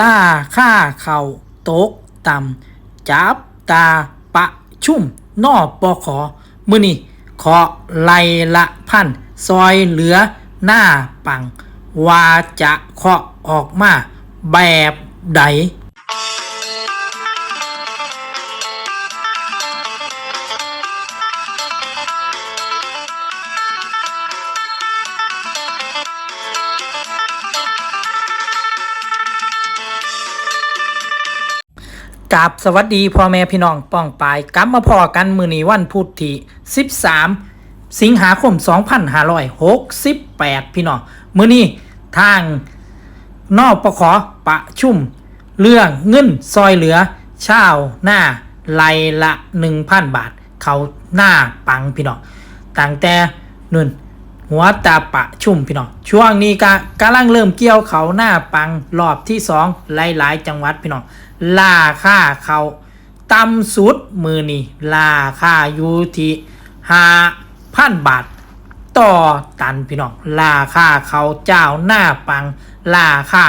ล่าค่าเขาตกต่ำจับตาปะชุ่มนอปอขอ มือนี่ขอไลละพัน ซอยเหลือหน้าปัง ว่าจะเคาะออกมาแบบใด กับสวัสดีพ่อแม่พี่น้องป้องปายกลับมาพอกันมือนี้วันพุธที่13 สิงหาคม 2568 พี่น้องมือนี้ทางนอกประขอประชุม เรื่องเงินซอยเหลือเช่าหน้าไลละ 1,000 บาท เขาหน้าปังพี่น้องตั้งแต่นุ่น หัวตาปะชุ่มพี่น้อง ช่วงนี้ก็กำลังเริ่มเกี่ยวเขาหน้าปังรอบที่สองหลายๆ จังหวัดพี่น้องล่าค่าเขาต่ำสุดมือนี่ล่าค่าอยู่ที่ห้าพันบาท ต่อตันพี่น้องราค่าเขาเจ้าหน้าปังราค่า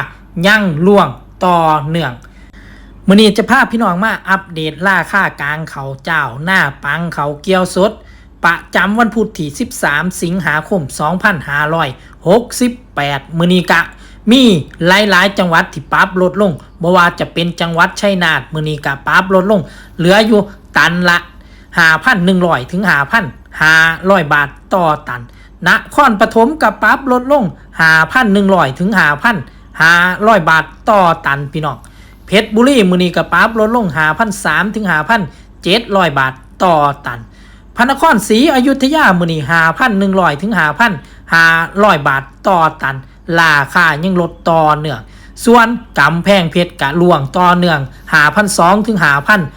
ยั่งล่วงต่อเนื่องมือนี้จะพาพี่น้องมาอัปเดตราค่ากลางเขาเจ้าหน้าปังเขาเกียวสด ประจำวันพุธที่ 13 สิงหาคม 2568 มือนี้กะ มีหลาย ๆ จังหวัดที่ปรับลดลงบ่ว่าจะเป็นจังหวัดชัยนาทมือนีกะปรับลดลง เหลืออยู่ตันละ 5,100 ถึง 5,500 บาทต่อตันนครปฐมกับปรับลดลง 5,100 ถึง 5,500 บาทต่อตันพี่น้องเพชรบุรีมือนีกับปรับลดลง 5,300 ถึง 5,700 บาทต่อตัน พระนครศรีอยุธยามือนี้5,100ถึง5,500บาทต่อตันราคายังลดต่อเนื่อง ส่วนกำแพงเพชรกะลวงต่อเนื่อง5,200ถึง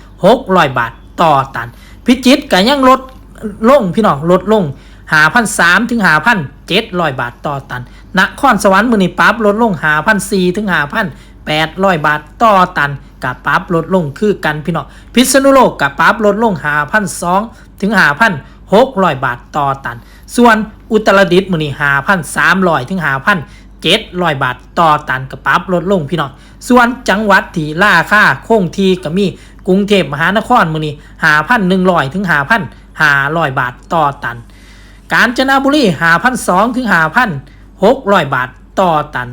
5,600บาทต่อตัน พิจิตรกะยังลดลงพี่น้องลดลง5,300ถึง5,700บาทต่อตันนครสวรรค์มือนี้ปรับลดลง5,400ถึง5,800บาทต่อตันกับปรับลดลงคือกันพี่น้องพิษณุโลกกับปรับลดลง5,200 ถึง5,600บาทต่อตัน ส่วนอุตรดิตถ์มือนี้5,300ถึง5,700บาทต่อตันกับปรับลดลงพี่น้อง ส่วนจังหวัดที่ราค่าคงทีก็มีกรุงเทพมหานครมือนี้5,100ถึง5,500บาทต่อตัน กาญจนบุรี5,200ถึง5,600บาทต่อตัน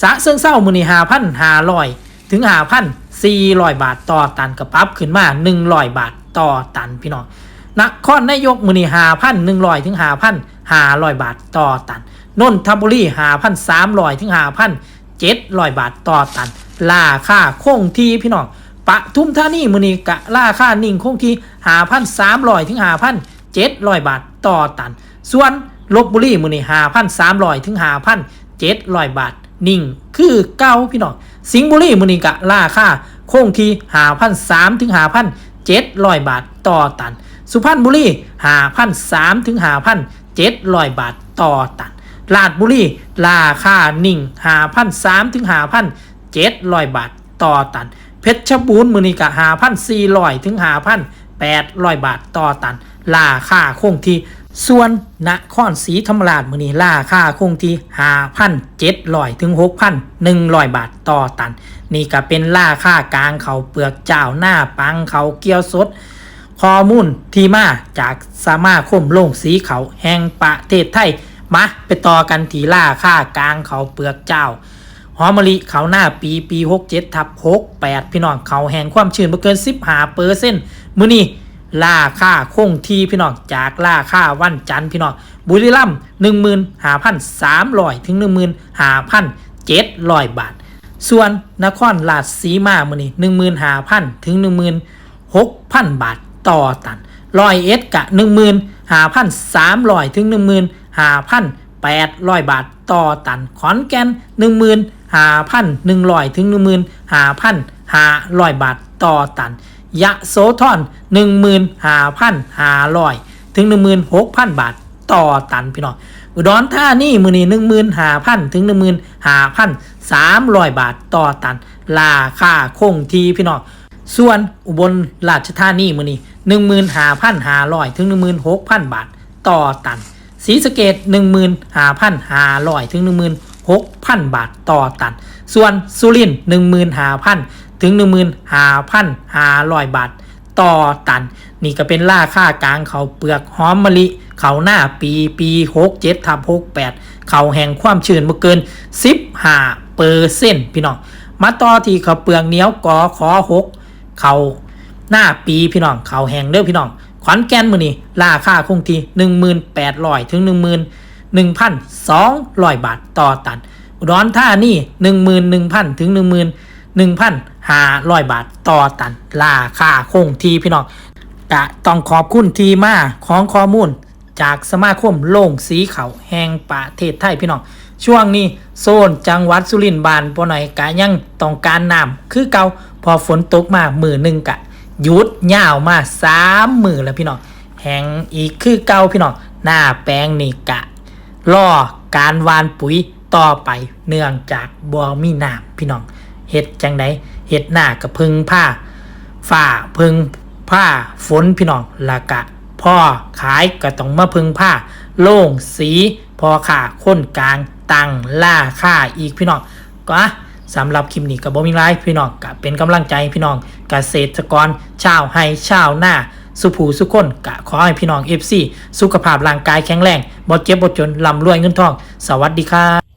สะเซิงเศร้ามือนี้5,500ถึง5,400บาทต่อตันกับปรับขึ้นมา100บาทต่อตันพี่น้อง นครนายกมือนี่หาพันหนึ่งร้อยถึงหาพันห้าร้อยบาทต่อตันนนทบุรีหาพันสามร้อยถึงหาพันเจ็ดร้อยบาทต่อตันล่าค่าคงที่พี่น้องปะทุมท่านี่มือนี่กะล่าค่านิ่งคงที่หาพันสามร้อยถึงหาพันเจ็ดร้อยบาทต่อตัน ส่วนลบบุรีมือนี่หาพันสามร้อยถึงหาพันเจ็ดร้อยบาทนิ่งคือเก้าพี่น้องสิงห์บุรีมือนี่กะล่าค่าคงที่หาพันสามถึงหาพันเจ็ดร้อยบาทต่อตัน สุพรรณบุรี5,300ถึง5,700บาทต่อตันราชบุรีราคาหนิ่ง5,300ถึง5,700บาทต่อตัน เพชรบูรณ์มือนี้กะ5,400ถึง5,800บาทต่อตันราคาคงที่ส่วนนครศรีธรรมราชมือนี้ราคาคงที่5,700ถึง6,100บาทต่อตัน นี่ก็เป็นราคากลางเขาเปลือกเจ้าหน้าปังเขาเกียวสด ข้อมูลที่มาจากสมาคมโรงสีเขาแห่งประเทศไทย มาไปต่อกันทีล่าค่ากลางเขาเปลือกเจ้าหอมมะลิเขาหน้าปีปี 67ทับ68 พี่น้องเขาแห่งความชื้นบ่เกิน 15เปอร์เซ็นต์มื้อนี้ราค่าคงที่พี่น้องจากราค่าวันจันทร์พี่น้องบุรีรัมย์15,300 ถึง 15,700 บาท ส่วนนครราชสีมามื้อนี้15,000 ถึง 16,000 บาท ต่อตันร้อยเอ็ดกะ15,300ถึง15,800บาทต่อตันขอนแก่น15,100ถึง15,500บาทต่อตัน ยะโสธร15,500ถึง16,000บาทต่อตันพี่น้องอุดรธานีมือนี้15,000ถึง15,300บาทต่อตันราคาคงทีพี่น้องส่วนอุบลราชธานีมือนี้ 15,500 ถึง 16,000 บาท ต่อตันศรีสเกด15,500 ถึง 16,000 บาทต่อตัน ส่วนสุรินทร์หนึ่งหมื่นห้าพันถึงหนึ่งหมื่นห้าพันห้าร้อยบาท ต่อตัน นี่ก็เป็นราคากลางเขาเปลือกหอมมะลิ เขาหน้าปีปีหกเจ็ดทับหกแปดเขาแห่งความชื้นบ่เกินสิบห้าเปอร์เซ็นต์พี่น้อง มาต่อที่เขาเปลือกเหนียวกอขอหกเขา หน้าปีพี่น้องเขาแหงเด้อพี่น้อง ขอนแก่นมือนี่ราคาคงที่หนึ่งหมื่นแปดร้อยถึงหนึ่งหมื่นหนึ่งพันสองร้อยบาทต่อตันอุดรธานีหนึ่งหมื่นหนึ่งพันถึงหนึ่งหมื่นหนึ่งพันห้าร้อยบาทต่อตัน ราคาคงที่พี่น้องกะต้องขอบคุณทีมาของข้อมูลจากสมาคมโล่งสีเขาแห่งประเทศไทยพี่น้อง ช่วงนี้โซนจังหวัดสุรินทร์บานปหน่อยกะยังต้องการน้ำคือเกาพอฝนตกมามือหนึ่งกะ หยุดยาวมาสามมือแล้วพี่น้องแห่งอีกคือเก่าพี่น้องหน้าแปลงนี่กะรอการวานปุ๋ยต่อไปเนื่องจากบ่มีน้ำพี่น้องเฮ็ดจังไดเฮ็ดหน้ากระพึงผ้าฝ้าพึงผ้าฝนพี่น้องละกะพ่อขายก็ต้องมาพึงผ้า โล่งสีพอขาคนกลางตังล่าค่าอีกพี่น้องก็ สำหรับคลิปนี้กับบ่มีไรพี่น้องก็เป็นกำลังใจให้พี่น้องเกษตรกรชาวไฮชาวหน้าสุผูสุคนกะขอให้พี่น้องเอฟซีสุขภาพร่างกายแข็งแรงบ่เจ็บบ่จนลำรวยเงินทอง สวัสดีครับ